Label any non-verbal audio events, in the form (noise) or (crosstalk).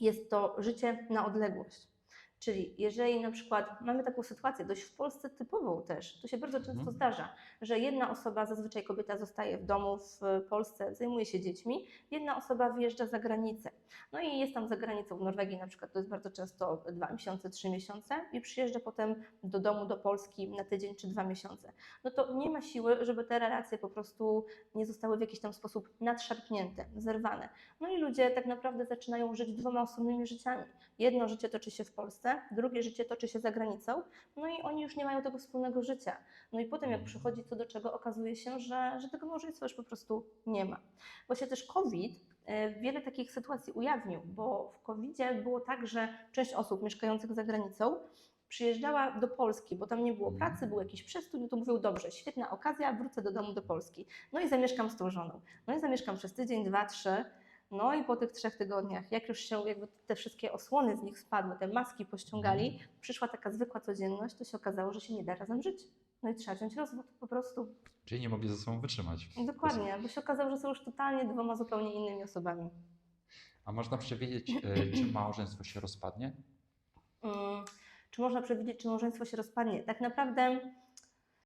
jest to życie na odległość. Czyli jeżeli na przykład mamy taką sytuację, dość w Polsce typową też, to się bardzo często Mhm. zdarza, że jedna osoba, zazwyczaj kobieta zostaje w domu w Polsce, zajmuje się dziećmi, jedna osoba wyjeżdża za granicę. No i jest tam za granicą w Norwegii na przykład, to jest bardzo często dwa miesiące, trzy miesiące i przyjeżdża potem do domu, do Polski na tydzień czy dwa miesiące. No to nie ma siły, żeby te relacje po prostu nie zostały w jakiś tam sposób nadszarpnięte, zerwane. No i ludzie tak naprawdę zaczynają żyć dwoma osobnymi życiami. Jedno życie toczy się w Polsce, drugie życie toczy się za granicą, no i oni już nie mają tego wspólnego życia. No i potem jak przychodzi co do czego, okazuje się, że, że tego małżeństwa już po prostu nie ma. Właśnie też COVID e, wiele takich sytuacji ujawnił, bo w COVID-zie było tak, że część osób mieszkających za granicą przyjeżdżała do Polski, bo tam nie było Mhm. pracy, był jakiś przestój, no to mówił, dobrze, świetna okazja, wrócę do domu do Polski. No i zamieszkam z tą żoną. No i zamieszkam przez tydzień, dwa, trzy. No i po tych trzech tygodniach, jak już się jakby te wszystkie osłony z nich spadły, te maski pościągali, przyszła taka zwykła codzienność, to się okazało, że się nie da razem żyć. No i trzeba wziąć rozwód po prostu. Czyli nie mogli ze sobą wytrzymać. Dokładnie, bo się okazało, że są już totalnie dwoma zupełnie innymi osobami. A można przewidzieć, e, czy (clears throat) małżeństwo się rozpadnie? Mm, Czy można przewidzieć, czy małżeństwo się rozpadnie? Tak naprawdę